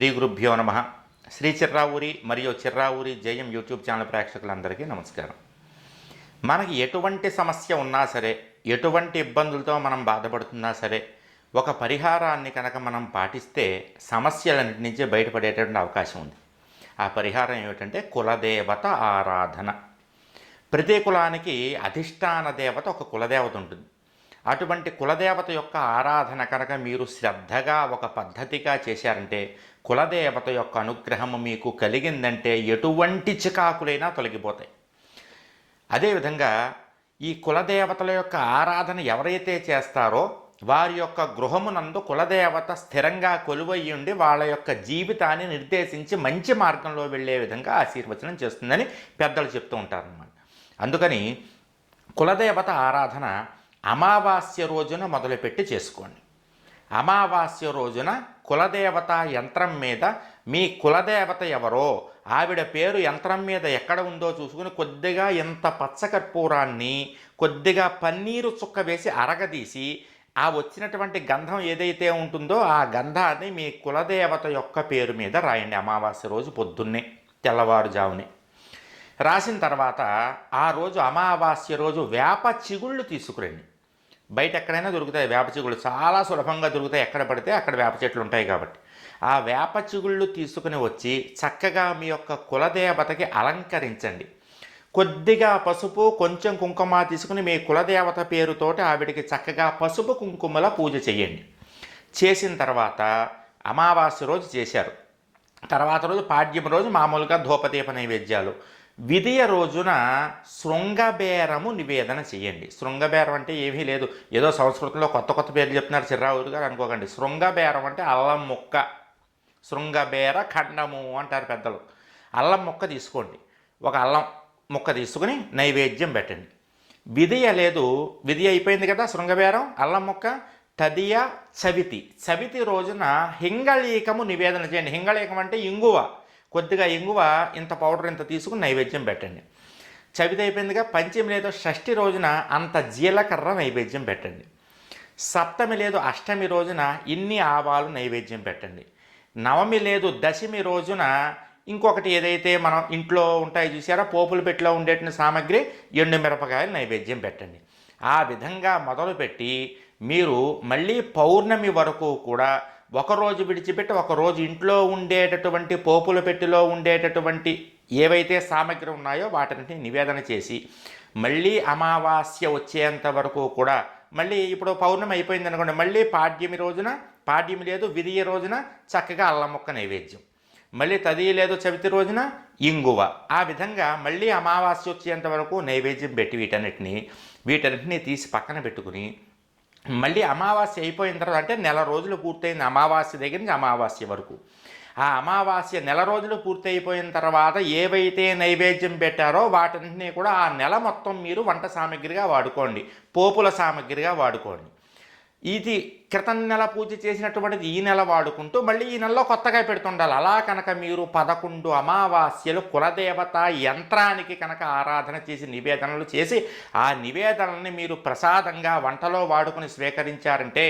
శ్రీ గురుభ్యో నమ. శ్రీ చిర్రావూరి మరియు చిర్రావూరి జయం యూట్యూబ్ ఛానల్ ప్రేక్షకులందరికీ నమస్కారం. మనకి ఎటువంటి సమస్య ఉన్నా సరే ఎటువంటి ఇబ్బందులతో మనం బాధపడుతున్నా సరే ఒక పరిహారాన్ని కనుక మనం పాటిస్తే సమస్యలన్నిటి నుంచి బయటపడేటటువంటి అవకాశం ఉంది. ఆ పరిహారం ఏమిటంటే కులదేవత ఆరాధన. ప్రతి కులానికి అధిష్టాన దేవత ఒక కులదేవత ఉంటుంది. అటువంటి కులదేవత యొక్క ఆరాధన కనుక మీరు శ్రద్ధగా ఒక పద్ధతిగా చేశారంటే కులదేవత యొక్క అనుగ్రహము మీకు కలిగిందంటే ఎటువంటి చికాకులైనా తొలగిపోతాయి. అదేవిధంగా ఈ కులదేవతల యొక్క ఆరాధన ఎవరైతే చేస్తారో వారి యొక్క గృహమునందు కులదేవత స్థిరంగా కొలువయ్యి ఉండి వాళ్ళ యొక్క జీవితాన్ని నిర్దేశించి మంచి మార్గంలో వెళ్ళే విధంగా ఆశీర్వచనం చేస్తుందని పెద్దలు చెప్తూ ఉంటారన్నమాట. అందుకని కులదేవత ఆరాధన అమావాస్య రోజున మొదలుపెట్టి చేసుకోండి. అమావాస్య రోజున కులదేవత యంత్రం మీద మీ కులదేవత ఎవరో ఆవిడ పేరు యంత్రం మీద ఎక్కడ ఉందో చూసుకుని కొద్దిగా ఇంత పచ్చకర్పూరాన్ని కొద్దిగా పన్నీరు చుక్క వేసి అరగదీసి ఆ వచ్చినటువంటి గంధం ఏదైతే ఉంటుందో ఆ గంధాన్ని మీ కులదేవత యొక్క పేరు మీద రాయండి అమావాస్య రోజు పొద్దున్నే తెల్లవారుజామునే. రాసిన తర్వాత ఆ రోజు అమావాస్య రోజు వేప చిగుళ్ళు తీసుకురండి. బయట ఎక్కడైనా దొరుకుతాయి వేప చిగుళ్ళు. చాలా సులభంగా దొరుకుతాయి. ఎక్కడ పడితే అక్కడ వేప చెట్లు ఉంటాయి కాబట్టి. ఆ వేప చిగుళ్ళు తీసుకుని వచ్చి చక్కగా మీ యొక్క కులదేవతకి అలంకరించండి. కొద్దిగా పసుపు కొంచెం కుంకుమ తీసుకుని మీ కులదేవత పేరుతోటి ఆవిడికి చక్కగా పసుపు కుంకుమల పూజ చేయండి. చేసిన తర్వాత అమావాస్య రోజు చేశారు. తర్వాత రోజు పాడ్యం రోజు మామూలుగా ధూపదీప నైవేద్యాలు విధియ రోజున శృంగబేరము నివేదన చేయండి. శృంగబేరం అంటే ఏమీ లేదు. ఏదో సంస్కృతంలో కొత్త కొత్త పేర్లు చెప్తున్నారు చిర్రావురు గారు అనుకోకండి. శృంగబేరం అంటే అల్లం ముక్క. శృంగబేర ఖండము అంటారు పెద్దలు. అల్లం ముక్క తీసుకోండి. ఒక అల్లం ముక్క తీసుకుని నైవేద్యం పెట్టండి. విధియ లేదు. విధి అయిపోయింది కదా శృంగబేరం అల్లం ముక్క తదియ చవితి. చవితి రోజున హింగళీకము నివేదన చేయండి. హింగళీకం అంటే ఇంగువ. కొద్దిగా ఇంగువ ఇంత పౌడర్ ఇంత తీసుకుని నైవేద్యం పెట్టండి. చవితైపోయిందిగా అయిపోయిందిగా పంచమి లేదు షష్ఠి రోజున అంత జీలకర్ర నైవేద్యం పెట్టండి. సప్తమి లేదు అష్టమి రోజున ఇన్ని ఆవాలు నైవేద్యం పెట్టండి. నవమి లేదు దశమి రోజున ఇంకొకటి ఏదైతే మనం ఇంట్లో ఉంటాయి చూసారా పోపులు పెట్టిలో ఉండేటువంటి సామాగ్రి ఎండు మిరపకాయలు నైవేద్యం పెట్టండి. ఆ విధంగా మొదలుపెట్టి మీరు మళ్ళీ పౌర్ణమి వరకు కూడా ఒకరోజు విడిచిపెట్టి ఒకరోజు ఇంట్లో ఉండేటటువంటి పోపుల పెట్టిలో ఉండేటటువంటి ఏవైతే సామగ్రి ఉన్నాయో వాటిని నివేదన చేసి మళ్ళీ అమావాస్య వచ్చేంత వరకు కూడా మళ్ళీ ఇప్పుడు పౌర్ణమి అయిపోయింది అనుకోండి మళ్ళీ పాడ్యమి రోజున పాడ్యమి లేదు విరియ రోజున చక్కగా అల్లం ముక్క నైవేద్యం. మళ్ళీ తది లేదు చవితి రోజున ఇంగువ. ఆ విధంగా మళ్ళీ అమావాస్య వచ్చేంత వరకు నైవేద్యం పెట్టి వీటన్నిటిని వీటన్నిటిని తీసి పక్కన పెట్టుకుని మళ్ళీ అమావాస్య అయిపోయిన తర్వాత అంటే నెల రోజులు పూర్తయింది అమావాస్య దగ్గర నుంచి అమావాస్య వరకు. ఆ అమావాస్య నెల రోజులు పూర్తయిపోయిన తర్వాత ఏవైతే నైవేద్యం పెట్టారో వాటిని కూడా ఆ నెల మొత్తం మీరు వంట సామాగ్రిగా వాడుకోండి. పోపుల సామాగ్రిగా వాడుకోండి. ఇది క్రితం నెల పూజ చేసినటువంటిది ఈ నెల వాడుకుంటూ మళ్ళీ ఈ నెలలో కొత్తగా పెడుతుండాలి. అలా కనుక మీరు పదకొండు అమావాస్యలు కులదేవత యంత్రానికి కనుక ఆరాధన చేసి నివేదనలు చేసి ఆ నివేదనల్ని మీరు ప్రసాదంగా వంటలో వాడుకుని స్వీకరించారంటే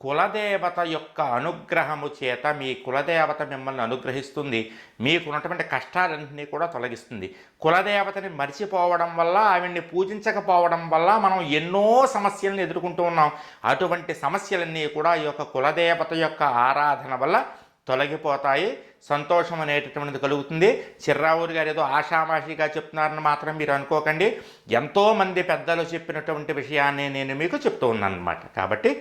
కులదేవత యొక్క అనుగ్రహము చేత మీ కులదేవత మిమ్మల్ని అనుగ్రహిస్తుంది. మీకున్నటువంటి కష్టాలన్నింటినీ కూడా తొలగిస్తుంది. కులదేవతని మర్చిపోవడం వల్ల ఆవిడ్ని పూజించకపోవడం వల్ల మనం ఎన్నో సమస్యలను ఎదుర్కొంటూ ఉన్నాం. అటువంటి సమస్యలన్నీ కూడా ఈ యొక్క కులదేవత యొక్క ఆరాధన వల్ల తొలగిపోతాయి. సంతోషం అనేటటువంటిది కలుగుతుంది. చిర్రావూరి గారు ఏదో ఆషామాషిగా చెప్తున్నారని మాత్రం మీరు అనుకోకండి. ఎంతోమంది పెద్దలు చెప్పినటువంటి విషయాన్ని నేను మీకు చెప్తూ ఉన్నాను అనమాట కాబట్టి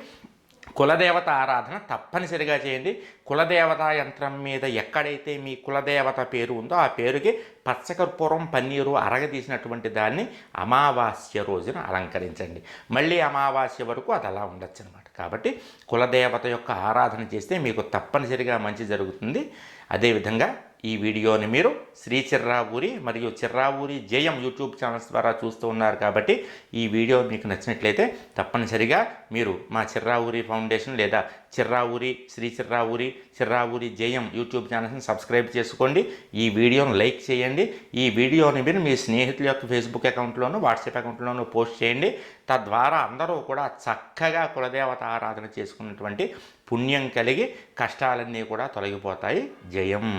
కులదేవత ఆరాధన తప్పనిసరిగా చేయండి. కులదేవత యంత్రం మీద ఎక్కడైతే మీ కులదేవత పేరు ఉందో ఆ పేరుకి పచ్చకర్పూరం పన్నీరు అరగదీసినటువంటి దాన్ని అమావాస్య రోజున అలంకరించండి. మళ్ళీ అమావాస్య వరకు అది అలా ఉండొచ్చు అనమాట కాబట్టి కులదేవత యొక్క ఆరాధన చేస్తే మీకు తప్పనిసరిగా మంచి జరుగుతుంది. అదేవిధంగా ఈ వీడియోని మీరు శ్రీ చిర్రావూరి మరియు చిర్రావూరి జేఎం యూట్యూబ్ ఛానల్స్ ద్వారా చూస్తూ ఉన్నారు కాబట్టి ఈ వీడియో మీకు నచ్చినట్లయితే తప్పనిసరిగా మీరు మా చిర్రావూరి ఫౌండేషన్ లేదా చిర్రావూరి శ్రీ చిర్రావూరి చిర్రావూరి జేఎం యూట్యూబ్ ఛానల్స్ని సబ్స్క్రైబ్ చేసుకోండి. ఈ వీడియోను లైక్ చేయండి. ఈ వీడియోని మీరు మీ స్నేహితుల యొక్క ఫేస్బుక్ అకౌంట్లోను వాట్సాప్ అకౌంట్లోనూ పోస్ట్ చేయండి. తద్వారా అందరూ కూడా చక్కగా కులదేవత ఆరాధన చేసుకున్నటువంటి పుణ్యం కలిగి కష్టాలన్నీ కూడా తొలగిపోతాయి. జయం.